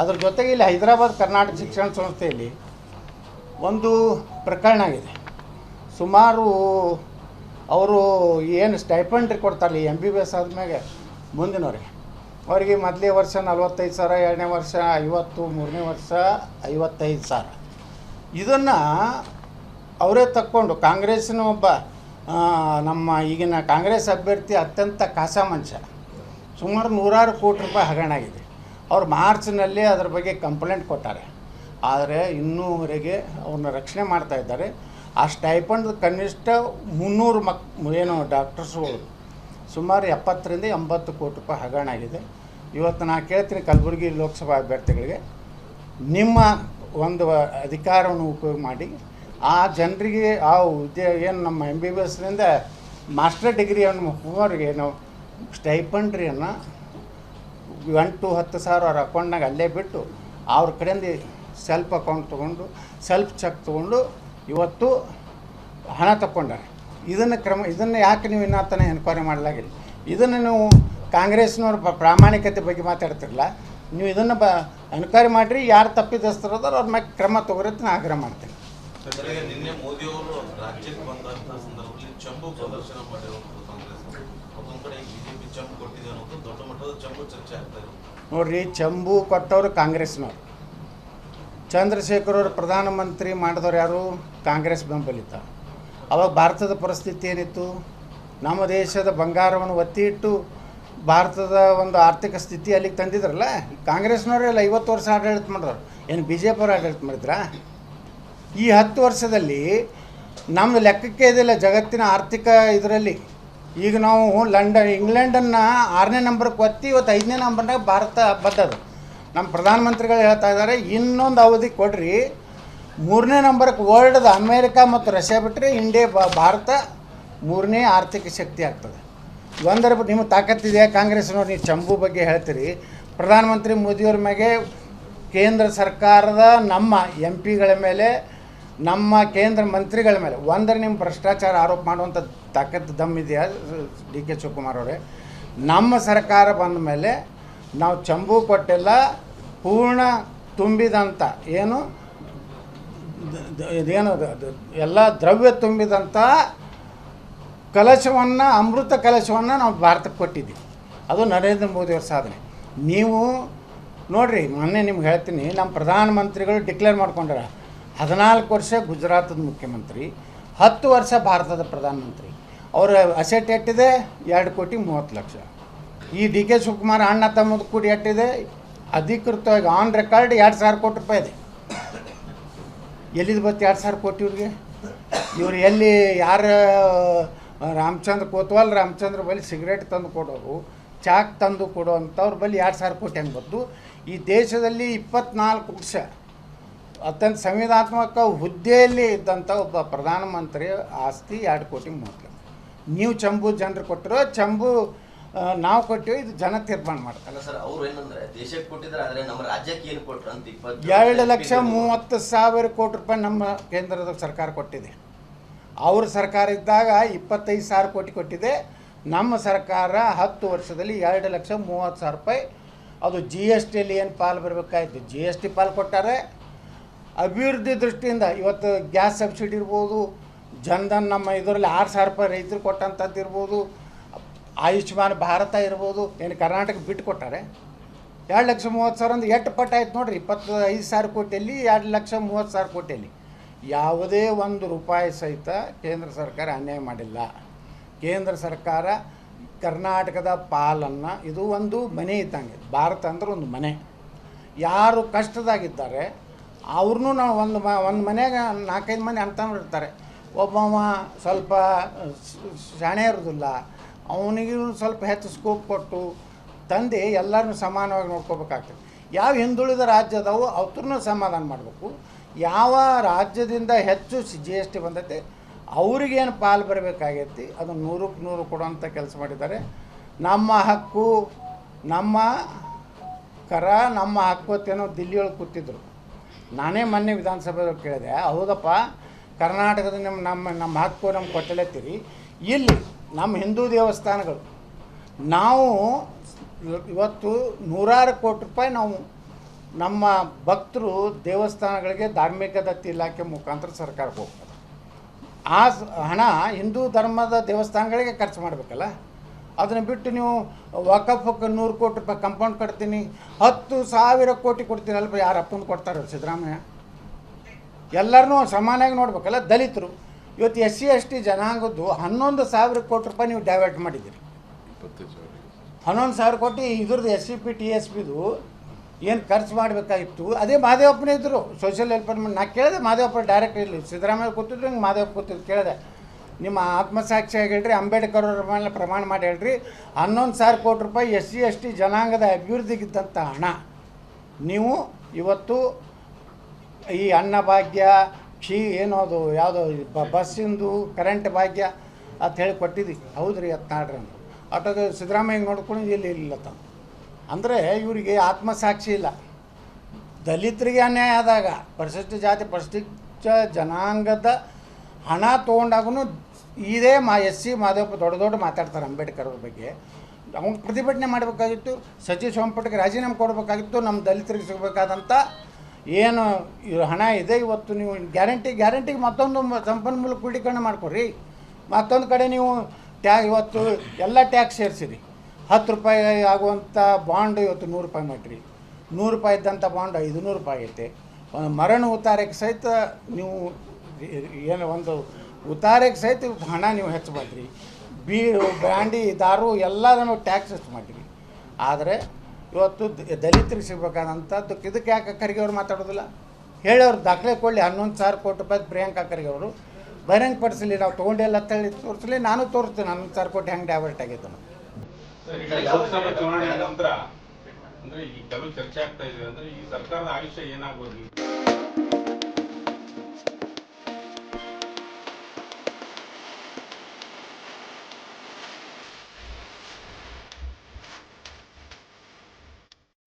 ಅದ್ರ ಜೊತೆಗೆ ಇಲ್ಲಿ ಹೈದರಾಬಾದ್ ಕರ್ನಾಟಕ ಶಿಕ್ಷಣ ಸಂಸ್ಥೆಯಲ್ಲಿ ಒಂದು ಪ್ರಕರಣ ಆಗಿದೆ. ಸುಮಾರು ಅವರು ಏನು ಸ್ಟೈಪಂಡ್ರಿ ಕೊಡ್ತಾರಲ್ಲ ಎಂ ಬಿ ಬಿ ಎಸ್ ಆದಮೇಲೆ ಮುಂದಿನವ್ರಿಗೆ. ಅವರಿಗೆ ಮೊದಲೇ ವರ್ಷ ನಲ್ವತ್ತೈದು ಸಾವಿರ, ಎರಡನೇ ವರ್ಷ ಐವತ್ತು, ಮೂರನೇ ವರ್ಷ ಐವತ್ತೈದು ಸಾವಿರ. ಇದನ್ನು ಅವರೇ ತಕ್ಕೊಂಡು ಕಾಂಗ್ರೆಸ್ಸಿನ ಒಬ್ಬ ನಮ್ಮ ಈಗಿನ ಕಾಂಗ್ರೆಸ್ ಅಭ್ಯರ್ಥಿ ಅತ್ಯಂತ ಕಾಸ ಮನುಷ್ಯ ಸುಮಾರು ನೂರಾರು ಕೋಟಿ ರೂಪಾಯಿ ಹಗರಣ ಆಗಿದೆ. ಅವ್ರು ಮಾರ್ಚ್ನಲ್ಲಿ ಅದರ ಬಗ್ಗೆ ಕಂಪ್ಲೇಂಟ್ ಕೊಟ್ಟಾರೆ. ಆದರೆ ಇನ್ನೂವರೆಗೆ ಅವ್ರನ್ನ ರಕ್ಷಣೆ ಮಾಡ್ತಾ ಇದ್ದಾರೆ. ಆ ಸ್ಟೈಪಂಡ್ ಕನಿಷ್ಠ ಮುನ್ನೂರು ಮಕ್, ಏನು ಡಾಕ್ಟರ್ಸ್ಗಳು ಸುಮಾರು ಎಪ್ಪತ್ತರಿಂದ ಎಂಬತ್ತು ಕೋಟಿ ರೂಪಾಯಿ ಹಗರಣ ಆಗಿದೆ. ಇವತ್ತು ನಾನು ಕೇಳ್ತೀನಿ ಕಲಬುರಗಿ ಲೋಕಸಭಾ ಅಭ್ಯರ್ಥಿಗಳಿಗೆ. ನಿಮ್ಮ ಒಂದು ಅಧಿಕಾರವನ್ನು ಉಪಯೋಗ ಮಾಡಿ. ಆ ಜನರಿಗೆ, ಆ ಉದ್ಯೋಗ ಏನು ನಮ್ಮ ಎಂ ಬಿ ಬಿ ಎಸ್ನಿಂದ ಮಾಸ್ಟರ್ ಡಿಗ್ರಿಯನ್ನು ಹೋಗೋರಿಗೆ ನಾವು ಸ್ಟೈಪಂಡ್ರಿಯನ್ನು ಎಂಟು ಹತ್ತು ಸಾವಿರ ಅವ್ರ ಅಕೌಂಟ್ನಾಗ ಅಲ್ಲೇ ಬಿಟ್ಟು ಅವ್ರ ಕಡೆಯಿಂದ ಸೆಲ್ಫ್ ಅಕೌಂಟ್ ತೊಗೊಂಡು ಸೆಲ್ಫ್ ಚೆಕ್ ತೊಗೊಂಡು ಇವತ್ತು ಹಣ ತಗೊಂಡಾರೆ ಇದನ್ನು ಕ್ರಮ, ಇದನ್ನು ಯಾಕೆ ನೀವು ಇನ್ನೂ ತನಕ ಎನ್ಕ್ವೈರಿ ಮಾಡಲಾಗಿಲ್ಲ? ಇದನ್ನು ನೀವು ಕಾಂಗ್ರೆಸ್ನವ್ರ ಪ್ರ- ಪ್ರಾಮಾಣಿಕತೆ ಬಗ್ಗೆ ಮಾತಾಡ್ತಿರಲ್ಲ, ನೀವು ಇದನ್ನು ಬ ಎನ್ಕ್ವೈರಿ ಮಾಡಿರಿ, ಯಾರು ತಪ್ಪಿದಸ್ತರದಾರ ಅವ್ರ ಮ್ಯಾಗೆ ಕ್ರಮ ತೊಗೊರತ್ತೆ ನಾನು ಆಗ್ರಹ ಮಾಡ್ತೀನಿ. ನಿನ್ನೆ ಮೋದಿ ಅವರು ರಾಜ್ಯಕ್ಕೆ ಬಂದಂತಹ ಸಂದರ್ಭದಲ್ಲಿ ಚಂಬು ಪ್ರದರ್ಶನ ಮಾಡಿರುವಂಥದ್ದು ಕಾಂಗ್ರೆಸ್. ಮತ್ತೊಂದು ಕಡೆ ಬಿಜೆಪಿ ಚಂಬು ಕೊಟ್ಟಿದೆ ಅನ್ನೋದು ದೊಡ್ಡ ಮಟ್ಟದ ಚಂಬು ಚರ್ಚೆ ಆಗ್ತಾ ಇದೆ. ನೋಡ್ರಿ, ಚಂಬು ಕೊಟ್ಟವರು ಕಾಂಗ್ರೆಸ್ನವ್ರು ಚಂದ್ರಶೇಖರ್ ಅವರು ಪ್ರಧಾನಮಂತ್ರಿ ಮಾಡಿದವ್ರು ಯಾರು? ಕಾಂಗ್ರೆಸ್ ಬೆಂಬಲಿತ. ಅವಾಗ ಭಾರತದ ಪರಿಸ್ಥಿತಿ ಏನಿತ್ತು? ನಮ್ಮ ದೇಶದ ಬಂಗಾರವನ್ನು ಒತ್ತಿ ಇಟ್ಟು ಭಾರತದ ಒಂದು ಆರ್ಥಿಕ ಸ್ಥಿತಿ ಅಲ್ಲಿಗೆ ತಂದಿದ್ರಲ್ಲ? ಕಾಂಗ್ರೆಸ್ನವರೆಲ್ಲ ಐವತ್ತು ವರ್ಷ ಆಡಳಿತ ಮಾಡಿದ್ರು ಏನು ಬಿ ಜೆ ಪಿ ಆಡಳಿತ ಮಾಡಿದ್ರಾ? ಈ ಹತ್ತು ವರ್ಷದಲ್ಲಿ ನಮ್ಮದು ಲೆಕ್ಕಕ್ಕೆ ಇದಿಲ್ಲ ಜಗತ್ತಿನ ಆರ್ಥಿಕ ಇದರಲ್ಲಿ. ಈಗ ನಾವು ಲಂಡನ್, ಇಂಗ್ಲೆಂಡನ್ನು ಆರನೇ ನಂಬರ್ಗೆ ಒತ್ತಿ ಇವತ್ತು ಐದನೇ ನಂಬರ್ನಾಗ ಭಾರತ ಬದ್ದದು. ನಮ್ಮ ಪ್ರಧಾನಮಂತ್ರಿಗಳು ಹೇಳ್ತಾ ಇದ್ದಾರೆ, ಇನ್ನೊಂದು ಅವಧಿ ಕೊಡ್ರಿ. ಮೂರನೇ ನಂಬರ್ಗೆ ವರ್ಲ್ಡ್ದು ಅಮೇರಿಕಾ ಮತ್ತು ರಷ್ಯಾ ಬಿಟ್ಟರೆ ಇಂಡಿಯಾ ಭಾರತ ಮೂರನೇ ಆರ್ಥಿಕ ಶಕ್ತಿ ಆಗ್ತದೆ. ಒಂದರ ನಿಮ್ಮ ತಾಕತ್ತಿದೆಯಾ ಕಾಂಗ್ರೆಸ್ನವ್ರು ನೀವು ಚಂಬು ಬಗ್ಗೆ ಹೇಳ್ತೀರಿ. ಪ್ರಧಾನಮಂತ್ರಿ ಮೋದಿಯವ್ರ ಮ್ಯಾಗೆ ಕೇಂದ್ರ ಸರ್ಕಾರದ ನಮ್ಮ ಎಂ ಪಿಗಳ ಮೇಲೆ ನಮ್ಮ ಕೇಂದ್ರ ಮಂತ್ರಿಗಳ ಮೇಲೆ, ಒಂದರೆ ನಿಮ್ಮ ಭ್ರಷ್ಟಾಚಾರ ಆರೋಪ ಮಾಡುವಂಥ ತಾಕತ್ತು ದಮ್ ಇದೆಯಾ? ಡಿ ಕೆ ಶಿವಕುಮಾರ್ ಅವರೇ. ನಮ್ಮ ಸರ್ಕಾರ ಬಂದ ಮೇಲೆ ನಾವು ಚಂಬು ಕೊಟ್ಟೆಲ್ಲ ಪೂರ್ಣ ತುಂಬಿದಂಥ ಏನು? ಇದೇನು ಎಲ್ಲ ದ್ರವ್ಯ ತುಂಬಿದಂಥ ಕಲಶವನ್ನು, ಅಮೃತ ಕಲಶವನ್ನು ನಾವು ಭಾರತಕ್ಕೆ ಕೊಟ್ಟಿದ್ದೀವಿ. ಅದು ನರೇಂದ್ರ ಮೋದಿಯವ್ರ ಸಾಧನೆ. ನೀವು ನೋಡಿರಿ, ಮೊನ್ನೆ ನಿಮ್ಗೆ ಹೇಳ್ತೀನಿ, ನಮ್ಮ ಪ್ರಧಾನಮಂತ್ರಿಗಳು ಡಿಕ್ಲೇರ್ ಮಾಡ್ಕೊಂಡಾರ ಹದಿನಾಲ್ಕು ವರ್ಷ ಗುಜರಾತದ ಮುಖ್ಯಮಂತ್ರಿ, ಹತ್ತು ವರ್ಷ ಭಾರತದ ಪ್ರಧಾನಮಂತ್ರಿ. ಅವರ ಅಸೆಟ್ ಎಟ್ಟಿದೆ ಎರಡು ಕೋಟಿ ಮೂವತ್ತು ಲಕ್ಷ. ಈ ಡಿ ಕೆ ಶಿವಕುಮಾರ್ ಅಣ್ಣ ತಮ್ಮದು ಕೂಡಿ ಎಟ್ಟಿದೆ ಅಧಿಕೃತವಾಗಿ ಆನ್ ರೆಕಾರ್ಡ್ ಎರಡು ಸಾವಿರ ಕೋಟಿ ರೂಪಾಯಿ ಇದೆ. ಎಲ್ಲಿದು ಬತ್ತು ಎರಡು ಸಾವಿರ ಕೋಟಿ ಇವ್ರಿಗೆ? ಇವರು ಎಲ್ಲಿ ಯಾರು ರಾಮಚಂದ್ರ ಕೋತ್ವಾಲ್, ರಾಮಚಂದ್ರ ಬಳಿ ಸಿಗರೇಟ್ ತಂದು ಕೊಡೋರು, ಚಾಕ್ ತಂದು ಕೊಡೋ ಅಂಥವ್ರ ಬಳಿ ಎರಡು ಸಾವಿರ ಕೋಟಿ ಹೆಂಗೆ ಬಂತು ಈ ದೇಶದಲ್ಲಿ ಇಪ್ಪತ್ನಾಲ್ಕು ವರ್ಷ ಅತ್ಯಂತ ಸಂವಿಧಾನಾತ್ಮಕ ಹುದ್ದೆಯಲ್ಲಿ ಇದ್ದಂಥ ಒಬ್ಬ ಪ್ರಧಾನಮಂತ್ರಿ ಆಸ್ತಿ ಎರಡು ಕೋಟಿ ಮೂವತ್ತು ನೀವು ಚಂಬು ಜನರು ಕೊಟ್ಟರು ಚಂಬು ನಾವು ಕೊಟ್ಟಿವಿ ಇದು ಜನ ತೀರ್ಮಾನ ಮಾಡ್ತಾರೆ. ಸರ್ ಅವ್ರು ಏನಂದ್ರೆ ದೇಶಕ್ಕೆ ಕೊಟ್ಟಿದ್ದಾರೆ ಆದ್ರೆ ನಮ್ಮ ರಾಜ್ಯಕ್ಕೆ ಏನು ಕೊಟ್ರು ಅಂತ ಇಪ್ಪತ್ತು ಎರಡು ಲಕ್ಷ ಮೂವತ್ತು ಸಾವಿರ ಕೋಟಿ ರೂಪಾಯಿ ನಮ್ಮ ಕೇಂದ್ರದ ಸರ್ಕಾರ ಕೊಟ್ಟಿದೆ. ಅವ್ರ ಸರ್ಕಾರ ಇದ್ದಾಗ ಇಪ್ಪತ್ತೈದು ಸಾವಿರ ಕೋಟಿ ಕೊಟ್ಟಿದೆ. ನಮ್ಮ ಸರ್ಕಾರ ಹತ್ತು ವರ್ಷದಲ್ಲಿ ಎರಡು ಲಕ್ಷ ಮೂವತ್ತು ಸಾವಿರ ರೂಪಾಯಿ. ಅದು ಜಿ ಎಸ್ ಟಿಯಲ್ಲಿ ಏನು ಪಾಲು ಬರಬೇಕಾಯ್ತು? ಜಿ ಎಸ್ ಟಿ ಪಾಲು ಕೊಟ್ಟಾರೆ. ಅಭಿವೃದ್ಧಿ ದೃಷ್ಟಿಯಿಂದ ಇವತ್ತು ಗ್ಯಾಸ್ ಸಬ್ಸಿಡಿ ಇರ್ಬೋದು, ಜನಧನ್ ನಮ್ಮ ಇದರಲ್ಲಿ ಆರು ಸಾವಿರ ರೂಪಾಯಿ ರೈತರು ಕೊಟ್ಟಂಥದ್ದು ಇರ್ಬೋದು, ಆಯುಷ್ಮಾನ್ ಭಾರತ ಇರ್ಬೋದು, ಏನು ಕರ್ನಾಟಕ ಬಿಟ್ಟು ಕೊಟ್ಟಾರೆ. ಎರಡು ಲಕ್ಷ ಮೂವತ್ತು ಸಾವಿರ ಅಂದ್ರೆ ಎಷ್ಟು ಪಟ್ಟ ಆಯ್ತು ನೋಡಿರಿ ಇಪ್ಪತ್ತು ಐದು ಸಾವಿರ ಕೋಟಿಯಲ್ಲಿ, ಎರಡು ಲಕ್ಷ ಮೂವತ್ತು ಸಾವಿರ ಕೋಟಿಯಲ್ಲಿ. ಯಾವುದೇ ಒಂದು ರೂಪಾಯಿ ಸಹಿತ ಕೇಂದ್ರ ಸರ್ಕಾರ ಅನ್ಯಾಯ ಮಾಡಿಲ್ಲ. ಕೇಂದ್ರ ಸರ್ಕಾರ ಕರ್ನಾಟಕದ ಪಾಲನ್ನು, ಇದು ಒಂದು ಮನೆ ಇದ್ದಂಗೆ, ಭಾರತ ಅಂದ್ರೆ ಒಂದು ಮನೆ. ಯಾರು ಕಷ್ಟದಾಗಿದ್ದಾರೆ ಅವ್ರನ್ನೂ ನಾವು ಒಂದು ಮ, ಒಂದು ಮನೆಯಾಗ ನಾಲ್ಕೈದು ಮಂದಿ ಅಂತವ್ರು ಇರ್ತಾರೆ. ಒಬ್ಬವ ಸ್ವಲ್ಪ ಶಾಣೆ ಇರೋದಿಲ್ಲ. ಅವನಿಗೂ ಸ್ವಲ್ಪ ಹೆಚ್ಚು ಸ್ಕೋಪ್ ಕೊಟ್ಟು ತಂದೆ ಎಲ್ಲರನ್ನೂ ಸಮಾನವಾಗಿ ನೋಡ್ಕೋಬೇಕಾಗ್ತದೆ. ಯಾವ ಹಿಂದುಳಿದ ರಾಜ್ಯ ಅವ್ರನ್ನೂ ಸಮಾಧಾನ ಮಾಡಬೇಕು. ಯಾವ ರಾಜ್ಯದಿಂದ ಹೆಚ್ಚು ಜಿ, ಎಸ್, ಟಿ ಬಂದೈತೆ ಅವ್ರಿಗೇನು ಪಾಲು ಬರಬೇಕಾಗೈತಿ, ಅದು ನೂರಕ್ಕೆ ನೂರು ಕೊಡುವಂಥ ಕೆಲಸ ಮಾಡಿದ್ದಾರೆ. ನಮ್ಮ ಹಕ್ಕು, ನಮ್ಮ ಕರ, ನಮ್ಮ ಹಕ್ಕು ಅಂತೇನೋ ದಿಲ್ಲಿಯೊಳಗೆ ಕೂತಿದ್ರು. ನಾನೇ ಮೊನ್ನೆ ವಿಧಾನಸಭೆದವ್ರು ಕೇಳಿದೆ, ಹೌದಪ್ಪ, ಕರ್ನಾಟಕದ ನಿಮ್ಮ, ನಮ್ಮ ನಮ್ಮ ಹಕ್ಕು ನಮ್ಮ ಕೊಟ್ಟಲೆತ್ತೀರಿ ಇಲ್ಲಿ ನಮ್ಮ ಹಿಂದೂ ದೇವಸ್ಥಾನಗಳು, ನಾವು ಇವತ್ತು ನೂರಾರು ಕೋಟಿ ರೂಪಾಯಿ ನಾವು ನಮ್ಮ ಭಕ್ತರು ದೇವಸ್ಥಾನಗಳಿಗೆ ಧಾರ್ಮಿಕ ದತ್ತಿ ಇಲಾಖೆ ಮುಖಾಂತರ ಸರ್ಕಾರಕ್ಕೆ ಹೋಗ್ತದೆ ಆ ಹಣ ಹಿಂದೂ ಧರ್ಮದ ದೇವಸ್ಥಾನಗಳಿಗೆ ಖರ್ಚು ಮಾಡಬೇಕಲ್ಲ? ಅದನ್ನು ಬಿಟ್ಟು ನೀವು ವಕಫಕ್ಕೆ ನೂರು ಕೋಟಿ ರೂಪಾಯಿ ಕಂಪೌಂಡ್ ಕಟ್ತೀನಿ ಹತ್ತು ಸಾವಿರ ಕೋಟಿ ಕೊಡ್ತೀನಿ ಅಲ್ಪ ಯಾರು ಅಪ್ಪನ ಕೊಡ್ತಾರೆ ಸಿದ್ದರಾಮಯ್ಯ? ಎಲ್ಲರನ್ನೂ ಸಮಾನಾಗಿ ನೋಡ್ಬೇಕಲ್ಲ ದಲಿತರು. ಇವತ್ತು ಎಸ್ ಸಿ ಎಸ್ ಟಿ ಜನಾಂಗದ್ದು ಹನ್ನೊಂದು ಸಾವಿರ ಕೋಟಿ ರೂಪಾಯಿ ನೀವು ಡೈವರ್ಟ್ ಮಾಡಿದ್ದೀರಿ. ಹನ್ನೊಂದು ಸಾವಿರ ಕೋಟಿ ಇದ್ರದ್ದು S C P T S ಪಿದು ಏನು ಖರ್ಚು ಮಾಡಬೇಕಾಗಿತ್ತು? ಅದೇ ಮಾದೇವಪ್ಪನೇ ಇದ್ದರು ಸೋಷಿಯಲ್ ಡೆವಲಪ್ಮೆಂಟ್ ನಾ ಕೇಳಿದೆ ಮಾದೇವಪ್ಪ ಡೈರೆಕ್ಟ್ ಇರಲಿ ಸಿದ್ದರಾಮಯ್ಯ ಕೂತಿದ್ರು ಹಿಂಗೆ ಮಾದೇವಪ್ಪ ಕೂತಿದ್ರು ಕೇಳಿದೆ. ನಿಮ್ಮ ಆತ್ಮಸಾಕ್ಷಿಯಾಗಿ ಹೇಳ್ರಿ ಅಂಬೇಡ್ಕರ್ ಅವರ ಮೇಲೆ ಪ್ರಮಾಣ ಮಾಡಿ ಹೇಳ್ರಿ. ಹನ್ನೊಂದು ಸಾವಿರ ಕೋಟಿ ರೂಪಾಯಿ ಎಸ್ ಸಿ, ಎಸ್ ಟಿ ಜನಾಂಗದ ಅಭಿವೃದ್ಧಿಗಿದ್ದಂಥ ಹಣ. ನೀವು ಇವತ್ತು ಈ ಅನ್ನಭಾಗ್ಯ ಕ್ಷೀ ಏನೋ ಅದು ಯಾವುದೋ ಬ, ಬಸ್ಸಿಂದು ಕರೆಂಟ್ ಭಾಗ್ಯ ಅಂತ ಹೇಳಿ ಕೊಟ್ಟಿದ್ದಿ ಹೌದು ರೀ ನಾಡ್ರಿ ಅಂತ ಆಟೋದ ಸಿದ್ದರಾಮಯ್ಯ ನೋಡ್ಕೊಂಡು ಇಲ್ಲಿ ಇಲ್ಲ ತಂದು ಅಂದರೆ ಇವರಿಗೆ ಆತ್ಮಸಾಕ್ಷಿ ಇಲ್ಲ. ದಲಿತರಿಗೆ ಅನ್ಯಾಯ ಆದಾಗ, ಪರಿಶಿಷ್ಟ ಜಾತಿ, ಪರಿಶಿಷ್ಟ ಜನಾಂಗದ ಹಣ ತೊಗೊಂಡಾಗೂ ಇದೇ ಮಾ ಎಸ್ ಸಿ ಮಾಧವಪ್ಪ ದೊಡ್ಡ ದೊಡ್ಡ ಮಾತಾಡ್ತಾರೆ ಅಂಬೇಡ್ಕರ್ ಅವ್ರ ಬಗ್ಗೆ. ಅವ್ನು ಪ್ರತಿಭಟನೆ ಮಾಡಬೇಕಾಗಿತ್ತು ಸಚಿವ ಸಂಪುಟಕ್ಕೆ ರಾಜೀನಾಮೆ ಕೊಡಬೇಕಾಗಿತ್ತು ನಮ್ಮ ದಲಿತರಿಗೆ ಸಿಗಬೇಕಾದಂಥ ಏನು ಹಣ ಇದೆ ಇವತ್ತು ನೀವು ಗ್ಯಾರಂಟಿ, ಗ್ಯಾರಂಟಿಗೆ ಮತ್ತೊಂದು ಸಂಪನ್ಮೂಲ ಕ್ರೋಢೀಕರಣ ಮಾಡ್ಕೊಡ್ರಿ. ಮತ್ತೊಂದು ಕಡೆ ನೀವು ಟ್ಯಾ ಇವತ್ತು ಎಲ್ಲ ಟ್ಯಾಕ್ಸ್ ಸೇರಿಸಿರಿ. ಹತ್ತು ರೂಪಾಯಿ ಆಗುವಂಥ ಬಾಂಡ್ ಇವತ್ತು ನೂರು ರೂಪಾಯಿ ಮಾಡಿರಿ. ನೂರು ರೂಪಾಯಿ ಇದ್ದಂಥ ಬಾಂಡ್ ಐದುನೂರು ರೂಪಾಯಿ ಐತೆ. ಮರಣ ಉತ್ತಾರಕ್ಕೆ ಸಹಿತ ನೀವು ಏನು ಒಂದು ಉತ್ತಾರಕ್ಕೆ ಸಹಿತ ಹಣ ನೀವು ಹೆಚ್ಚು ಮಾಡಿರಿ ಬೀರು ಬ್ರ್ಯಾಂಡಿ, ದಾರು ಎಲ್ಲದನ್ನು ಟ್ಯಾಕ್ಸ್ ಹೆಚ್ಚು ಮಾಡಿರಿ. ಆದರೆ ಇವತ್ತು ದಲಿತರಿಗೆ ಸಿಗ್ಬೇಕಾದಂಥದ್ದು ಇದಕ್ಕೆ ಯಾಕೆ ಖರ್ಗೆ ಅವ್ರು ಮಾತಾಡೋದಿಲ್ಲ? ಹೇಳೋರು ದಾಖಲೆ ಕೊಡಲಿ, ಹನ್ನೊಂದು ಸಾವಿರ ಕೋಟಿ ರೂಪಾಯಿ ಪ್ರಿಯಾಂಕಾ ಖರ್ಗೆ ಅವರು. ಬಹಿರಂಗಪಡಿಸಲಿ ನಾವು ತೊಗೊಂಡಿಲ್ಲ ಅಂತ ಹೇಳಿ ತೋರಿಸಲಿ, ನಾನು ತೋರಿಸ್ತೀನಿ, ಹನ್ನೊಂದು ಸಾವಿರ ಕೋಟಿ ಹೆಂಗೆ ಡೈವರ್ಟ್ ಆಗಿದ್ದು ಚುನಾವಣೆ ನಂತರ, ಅಂದ್ರೆ ಈ ಕೆಲವು ಚರ್ಚೆ ಆಗ್ತಾ ಇದೆ, ಅಂದ್ರೆ ಈ ಸರ್ಕಾರದ ಆಯುಷ್ಯ ಏನಾಗ್ಬೋದು?